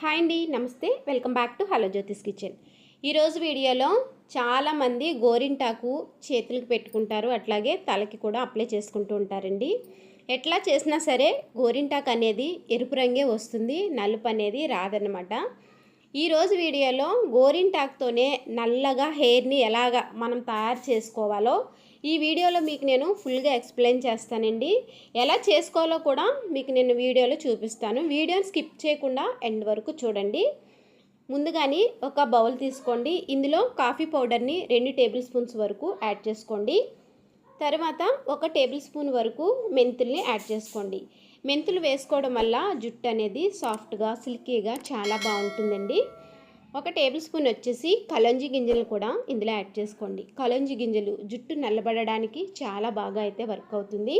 Hi అండి నమస్తే. Welcome back to hello Jyothish kitchen. ఈరోజు వీడియోలో చాలామంది గోరింటాకు చేతులకు పెట్టుకుంటారు అట్లాగే తలకి కూడా అప్లై చేసుకుంటూ ఉంటారండి. ఎట్లా చేసినా సరే గోరింటాకు అనేది ఎరుపు రంగే వస్తుంది నలుపు అనేది రాదనమాట ఈరోజు వీడియోలో గోరింటాకుతోనే నల్లగా హెయిర్ని ఎలాగ మనం తయారు చేసుకోవాలో ఈ వీడియోలో మీకు నేను ఫుల్గా ఎక్స్ప్లెయిన్ చేస్తానండి. ఎలా చేసుకోవాలో కూడా మీకు నేను వీడియోలో చూపిస్తాను. వీడియోని స్కిప్ చేయకుండా ఎండ్ వరకు చూడండి. ముందుగానే ఒక బౌల్ తీసుకోండి. ఇందులో కాఫీ పౌడర్ని రెండు టేబుల్ స్పూన్స్ వరకు యాడ్ చేసుకోండి. తర్వాత ఒక టేబుల్ స్పూన్ వరకు మెంతుల్ని యాడ్ చేసుకోండి. మెంతులు వేసుకోవడం వల్ల జుట్టు అనేది సాఫ్ట్గా సిల్కీగా చాలా బాగుంటుందండి. ఒక టేబుల్ స్పూన్ వచ్చేసి కలంజి గింజలు కూడా ఇందులో యాడ్ చేసుకోండి. కలంజి గింజలు జుట్టు నల్లబడడానికి చాలా బాగా అయితే వర్క్ అవుతుంది.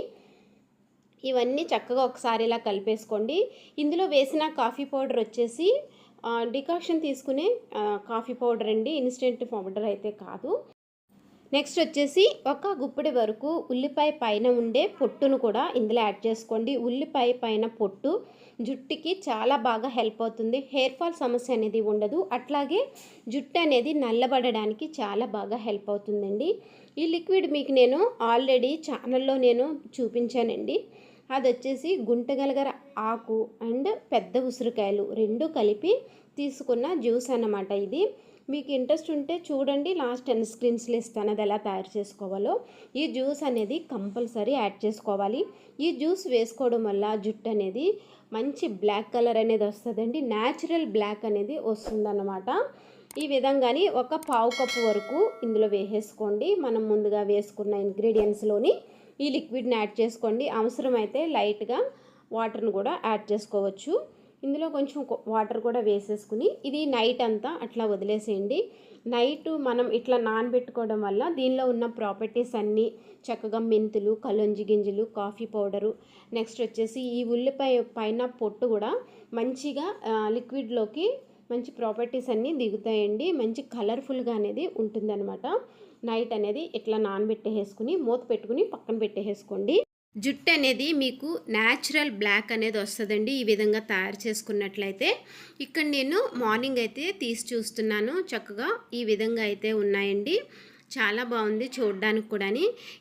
ఇవన్నీ చక్కగా ఒకసారి ఇలా కలిపేసుకోండి. ఇందులో వేసిన కాఫీ పౌడర్ వచ్చేసి డికాషన్ తీసుకునే కాఫీ పౌడర్ అండి. ఇన్స్టెంట్ పౌడర్ అయితే కాదు. నెక్స్ట్ వచ్చేసి ఒక గుప్పిడి వరకు ఉల్లిపాయ పైన ఉండే పొట్టును కూడా ఇందులో యాడ్ చేసుకోండి. ఉల్లిపాయ పైన పొట్టు జుట్టుకి చాలా బాగా హెల్ప్ అవుతుంది. హెయిర్ ఫాల్ సమస్య అనేది ఉండదు. అట్లాగే జుట్టు అనేది నల్లబడడానికి చాలా బాగా హెల్ప్ అవుతుందండి. ఈ లిక్విడ్ మీకు నేను ఆల్రెడీ ఛానల్లో నేను చూపించానండి. అది వచ్చేసి గుంటగలగర ఆకు అండ్ పెద్ద ఉసిరికాయలు రెండు కలిపి తీసుకున్న జ్యూస్ అన్నమాట ఇది. మీకు ఇంట్రెస్ట్ ఉంటే చూడండి లాస్ట్ టెన్ స్క్రీన్స్లో ఇస్తాను అది ఎలా తయారు చేసుకోవాలో. ఈ జ్యూస్ అనేది కంపల్సరీ యాడ్ చేసుకోవాలి. ఈ జ్యూస్ వేసుకోవడం వల్ల జుట్టు అనేది మంచి బ్లాక్ కలర్ అనేది వస్తుందండి. న్యాచురల్ బ్లాక్ అనేది వస్తుందన్నమాట. ఈ విధంగానే ఒక పావు కప్పు వరకు ఇందులో వేసేసుకోండి. మనం ముందుగా వేసుకున్న ఇంగ్రీడియంట్స్లోని ఈ లిక్విడ్ని యాడ్ చేసుకోండి. అవసరమైతే లైట్గా వాటర్ని కూడా యాడ్ చేసుకోవచ్చు. ఇందులో కొంచెం వాటర్ కూడా వేసేసుకుని ఇది నైట్ అంతా అట్లా వదిలేసేయండి. నైట్ మనం ఇట్లా నానబెట్టుకోవడం వల్ల దీనిలో ఉన్న ప్రాపర్టీస్ అన్నీ చక్కగా మెంతులు కలొంజి గింజలు కాఫీ పౌడరు నెక్స్ట్ వచ్చేసి ఈ ఉల్లిపాయ పైన పొట్టు కూడా మంచిగా లిక్విడ్లోకి మంచి ప్రాపర్టీస్ అన్నీ దిగుతాయండి. మంచి కలర్ఫుల్గా అనేది ఉంటుందన్నమాట. నైట్ అనేది ఇట్లా నానబెట్టేసుకుని మూత పెట్టుకుని పక్కన పెట్టేసుకోండి జుట్టు అనేది మీకు న్యాచురల్ బ్లాక్ అనేది వస్తుందండి. ఈ విధంగా తయారు చేసుకున్నట్లయితే ఇక్కడ నేను మార్నింగ్ అయితే తీసి చూస్తున్నాను. చక్కగా ఈ విధంగా అయితే ఉన్నాయండి. చాలా బాగుంది చూడడానికి కూడా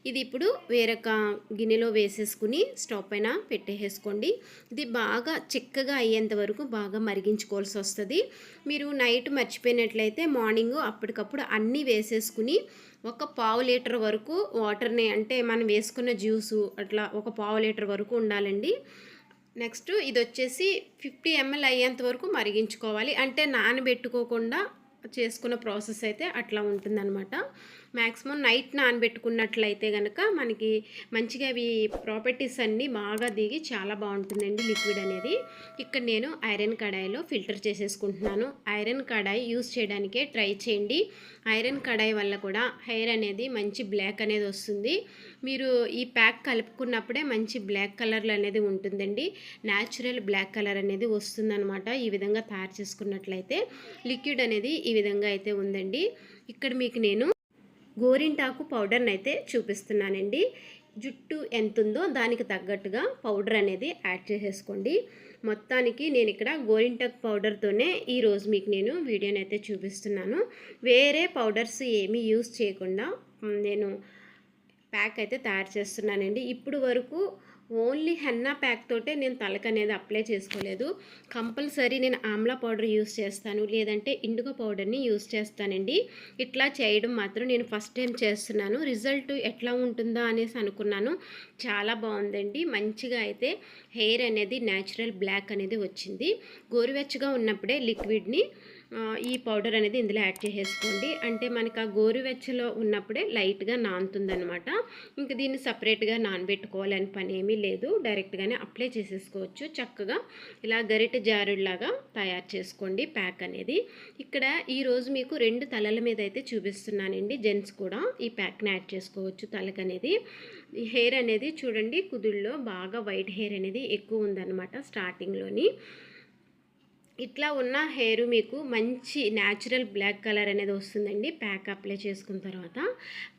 ఇది ఇప్పుడు వేరొక గిన్నెలో వేసేసుకుని స్టవ్ పైన పెట్టేసుకోండి ఇది బాగా చిక్కగా అయ్యేంత వరకు బాగా మరిగించుకోవాల్సి వస్తుంది. మీరు నైట్ మర్చిపోయినట్లయితే మార్నింగ్ అప్పటికప్పుడు అన్నీ వేసేసుకుని ఒక పావు లీటర్ వరకు వాటర్ని అంటే మనం వేసుకున్న జ్యూసు అట్లా ఒక పావు లీటర్ వరకు ఉండాలండి. నెక్స్ట్ ఇది వచ్చేసి ఫిఫ్టీ ఎంఎల్ అయ్యేంత వరకు మరిగించుకోవాలి. అంటే నానబెట్టుకోకుండా చేసుకున్న ప్రాసెస్ అయితే అట్లా ఉంటుందన్నమాట. మ్యాక్సిమం నైట్ నానబెట్టుకున్నట్లయితే కనుక మనకి మంచిగా అవి ప్రాపర్టీస్ అన్నీ బాగా దిగి చాలా బాగుంటుందండి లిక్విడ్ అనేది. ఇక్కడ నేను ఐరన్ కడాయిలో ఫిల్టర్ చేసేసుకుంటున్నాను. ఐరన్ కడాయి యూస్ చేయడానికే ట్రై చేయండి. ఐరన్ కడాయి వల్ల కూడా హెయిర్ అనేది మంచి బ్లాక్ అనేది వస్తుంది. మీరు ఈ ప్యాక్ కలుపుకున్నప్పుడే మంచి బ్లాక్ కలర్లు అనేది ఉంటుందండి. న్యాచురల్ బ్లాక్ కలర్ అనేది వస్తుందన్నమాట ఈ విధంగా తయారు చేసుకున్నట్లయితే. లిక్విడ్ అనేది ఈ విధంగా అయితే ఉందండి. ఇక్కడ మీకు నేను గోరింటాకు పౌడర్ని అయితే చూపిస్తున్నానండి. జుట్టు ఎంత ఉందో దానికి తగ్గట్టుగా పౌడర్ అనేది యాడ్ చేసేసుకోండి. మొత్తానికి నేను ఇక్కడ గోరింటాకు పౌడర్తోనే ఈరోజు మీకు నేను వీడియోని అయితే చూపిస్తున్నాను. వేరే పౌడర్స్ ఏమీ యూస్ చేయకుండా నేను ప్యాక్ అయితే తయారు చేస్తున్నానండి. ఇప్పుడు వరకు ఓన్లీ హెన్నా ప్యాక్ తోటే నేను తలకు అనేది అప్లై చేసుకోలేదు. కంపల్సరీ నేను ఆమ్లా పౌడర్ యూస్ చేస్తాను. లేదంటే ఇండుగ పౌడర్ని యూస్ చేస్తానండి. ఇట్లా చేయడం మాత్రం నేను ఫస్ట్ టైం చేస్తున్నాను. రిజల్ట్ ఎట్లా ఉంటుందా అనేసి అనుకున్నాను. చాలా బాగుందండి. మంచిగా అయితే హెయిర్ అనేది న్యాచురల్ బ్లాక్ అనేది వచ్చింది. గోరువెచ్చగా ఉన్నప్పుడే లిక్విడ్ని ఈ పౌడర్ అనేది ఇందులో యాడ్ చేసేసుకోండి. అంటే మనకి ఆ గోరువెచ్చలో ఉన్నప్పుడే లైట్గా నానుతుందనమాట ఇంకా దీన్ని సపరేట్గా నానబెట్టుకోవాలని పని ఏమీ లేదు. డైరెక్ట్గానే అప్లై చేసేసుకోవచ్చు. చక్కగా ఇలా గరిటె జారుడులాగా తయారు చేసుకోండి ప్యాక్ అనేది. ఇక్కడ ఈరోజు మీకు రెండు తలల మీద అయితే చూపిస్తున్నానండి. జెంట్స్ కూడా ఈ ప్యాక్ని యాడ్ చేసుకోవచ్చు తలకు అనేది. హెయిర్ అనేది చూడండి కుదుళ్ళలో బాగా వైట్ హెయిర్ అనేది ఎక్కువ ఉందన్నమాట స్టార్టింగ్లోని. ఇట్లా ఉన్న హెయిర్ మీకు మంచి న్యాచురల్ బ్లాక్ కలర్ అనేది వస్తుందండి. ప్యాక్ అప్లై చేసుకున్న తర్వాత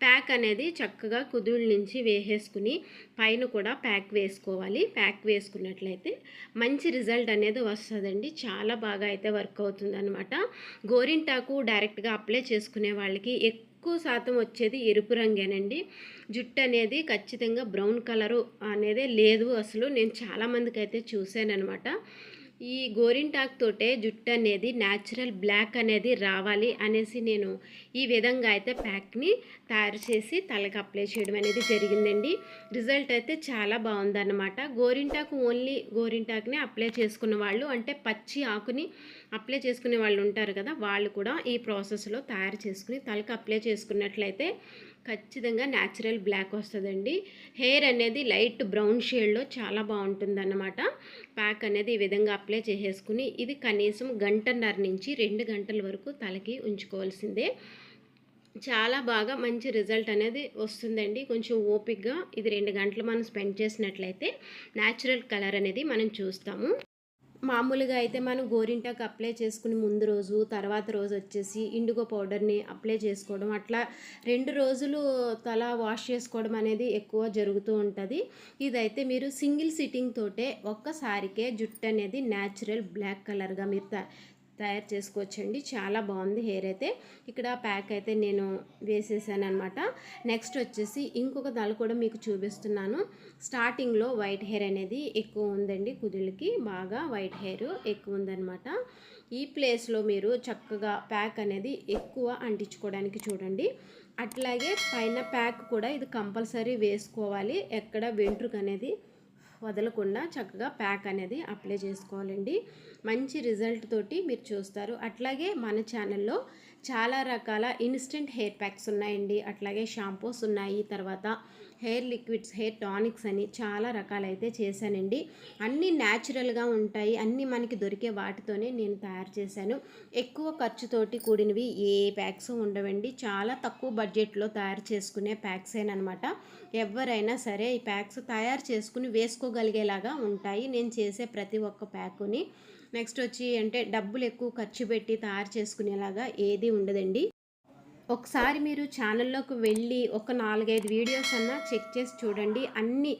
ప్యాక్ అనేది చక్కగా కుదుళ్ళ నుంచి వేసేసుకుని పైన కూడా ప్యాక్ వేసుకోవాలి. ప్యాక్ వేసుకున్నట్లయితే మంచి రిజల్ట్ అనేది వస్తుందండి. చాలా బాగా అయితే వర్క్ అవుతుందనమాట గోరింటాకు డైరెక్ట్గా అప్లై చేసుకునే వాళ్ళకి ఎక్కువ శాతం వచ్చేది ఎరుపు రంగేనండి. జుట్టు అనేది ఖచ్చితంగా బ్రౌన్ కలరు అనేది లేదు అసలు. నేను చాలామందికి అయితే చూశాను అనమాట ఈ గోరింటాక్ తోటే జుట్టు అనేది న్యాచురల్ బ్లాక్ అనేది రావాలి అనేసి నేను ఈ విధంగా అయితే ప్యాక్ని తయారు చేసి తలకి అప్లై చేయడం అనేది జరిగిందండి. రిజల్ట్ అయితే చాలా బాగుందన్నమాట. గోరింటాకు ఓన్లీ గోరింటాక్ని అప్లై చేసుకున్న వాళ్ళు అంటే పచ్చి ఆకుని అప్లై చేసుకునే వాళ్ళు ఉంటారు కదా వాళ్ళు కూడా ఈ ప్రాసెస్లో తయారు చేసుకుని తలకి అప్లై చేసుకున్నట్లయితే ఖచ్చితంగా న్యాచురల్ బ్లాక్ వస్తుందండి. హెయిర్ అనేది లైట్ బ్రౌన్ షేడ్లో చాలా బాగుంటుంది అన్నమాట ప్యాక్ అనేది ఈ విధంగా అప్లై చేసేసుకుని ఇది కనీసం గంటన్నర నుంచి రెండు గంటల వరకు తలకి ఉంచుకోవాల్సిందే. చాలా బాగా మంచి రిజల్ట్ అనేది వస్తుందండి. కొంచెం ఓపిక్గా ఇది రెండు గంటలు మనం స్పెండ్ చేసినట్లయితే న్యాచురల్ కలర్ అనేది మనం చూస్తాము. మామూలుగా అయితే మనం గోరింటాకు అప్లై చేసుకుని ముందు రోజు తర్వాత రోజు వచ్చేసి ఇండిగో పౌడర్ని అప్లై చేసుకోవడం. అట్లా రెండు రోజులు తల వాష్ చేసుకోవడం అనేది ఎక్కువ జరుగుతూ ఉంటుంది. ఇదైతే మీరు సింగిల్ సిట్టింగ్ తోటే ఒక్కసారికే జుట్టు అనేది న్యాచురల్ బ్లాక్ కలర్గా మీరు తయారు చేసుకోవచ్చండి. చాలా బాగుంది హెయిర్ అయితే. ఇక్కడ ప్యాక్ అయితే నేను వేసేసాను అనమాట నెక్స్ట్ వచ్చేసి ఇంకొక దళ కూడా మీకు చూపిస్తున్నాను. స్టార్టింగ్లో వైట్ హెయిర్ అనేది ఎక్కువ ఉందండి కుదులకి. బాగా వైట్ హెయిర్ ఎక్కువ ఉందన్నమాట. ఈ ప్లేస్లో మీరు చక్కగా ప్యాక్ అనేది ఎక్కువ అంటించుకోవడానికి చూడండి. అట్లాగే పైన ప్యాక్ కూడా ఇది కంపల్సరీ వేసుకోవాలి. ఎక్కడ వెంట్రుక అనేది వదలకుండా చక్కగా ప్యాక్ అనేది అప్లై చేసుకోవాలండి. మంచి రిజల్ట్ తోటి మీరు చూస్తారు. అట్లాగే మన ఛానల్లో చాలా రకాల ఇన్స్టెంట్ హెయిర్ ప్యాక్స్ ఉన్నాయండి. అట్లాగే షాంపూస్ ఉన్నాయి. తర్వాత హెయిర్ లిక్విడ్స్ హెయిర్ టానిక్స్ అని చాలా రకాలైతే చేశానండి. అన్నీ న్యాచురల్గా ఉంటాయి. అన్నీ మనకి దొరికే వాటితోనే నేను తయారు చేశాను. ఎక్కువ ఖర్చుతోటి కూడినవి ఏ ప్యాక్స్ ఉండవండి. చాలా తక్కువ బడ్జెట్లో తయారు చేసుకునే ప్యాక్స్ అనమాట ఎవరైనా సరే ఈ ప్యాక్స్ తయారు చేసుకుని వేసుకోగలిగేలాగా ఉంటాయి. నేను చేసే ప్రతి ఒక్క ప్యాకుని. నెక్స్ట్ వచ్చి అంటే డబ్బులు ఎక్కువ ఖర్చు పెట్టి తయారు చేసుకునేలాగా ఏది ఉండదండి. ఒకసారి మీరు ఛానల్లోకి వెళ్ళి ఒక నాలుగైదు వీడియోస్ అన్నా చెక్ చేసి చూడండి. అన్నీ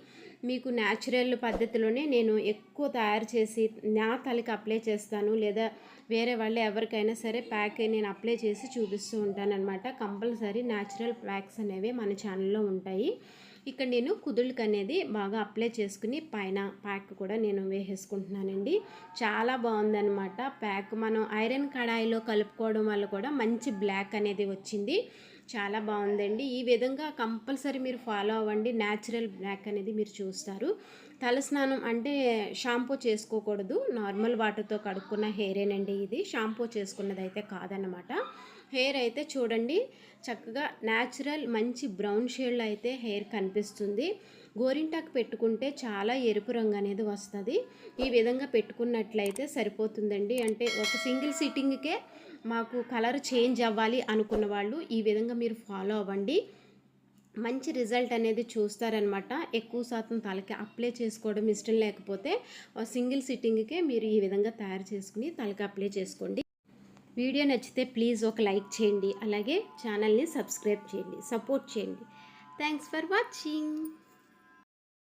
మీకు న్యాచురల్ పద్ధతిలోనే నేను ఎక్కువ తయారు చేసి నా తలకి అప్లై చేస్తాను. లేదా వేరే వాళ్ళు ఎవరికైనా సరే ప్యాక్ నేను అప్లై చేసి చూపిస్తూ ఉంటాను అనమాట కంపల్సరీ న్యాచురల్ ప్యాక్స్ అనేవి మన ఛానల్లో ఉంటాయి. ఇక్కడ నేను కుదుళ్ళకి అనేది బాగా అప్లై చేసుకుని పైన ప్యాక్ కూడా నేను వేసేసుకుంటున్నానండి. చాలా బాగుందనమాట ప్యాక్. మనం ఐరన్ కడాయిలో కలుపుకోవడం వల్ల కూడా మంచి బ్లాక్ అనేది వచ్చింది. చాలా బాగుందండి. ఈ విధంగా కంపల్సరీ మీరు ఫాలో అవ్వండి. న్యాచురల్ బ్లాక్ అనేది మీరు చూస్తారు. తలస్నానం అంటే షాంపూ చేసుకోకూడదు. నార్మల్ వాటర్తో కడుక్కున్న హెయిరేనండి ఇది. షాంపూ చేసుకున్నది అయితే కాదనమాట హెయిర్ అయితే చూడండి చక్కగా న్యాచురల్ మంచి బ్రౌన్ షేడ్లో అయితే హెయిర్ కనిపిస్తుంది. గోరింటాకు పెట్టుకుంటే చాలా ఎరుపు రంగు అనేది వస్తుంది. ఈ విధంగా పెట్టుకున్నట్లయితే సరిపోతుందండి. అంటే ఒక సింగిల్ సిట్టింగ్కే మాకు కలర్ చేంజ్ అవ్వాలి అనుకున్న వాళ్ళు ఈ విధంగా మీరు ఫాలో అవ్వండి. మంచి రిజల్ట్ అనేది చూస్తారనమాట. ఎక్కువ శాతం తలకి అప్లై చేసుకోవడం ఇష్టం లేకపోతే సింగిల్ సిట్టింగ్కే మీరు ఈ విధంగా తయారు చేసుకుని తలకి అప్లై చేసుకోండి. వీడియో నచ్చితే ప్లీజ్ ఒక లైక్ చేయండి అలాగే ఛానల్ని సబ్స్క్రైబ్ చేయండి సపోర్ట్ చేయండి. Thanks for watching.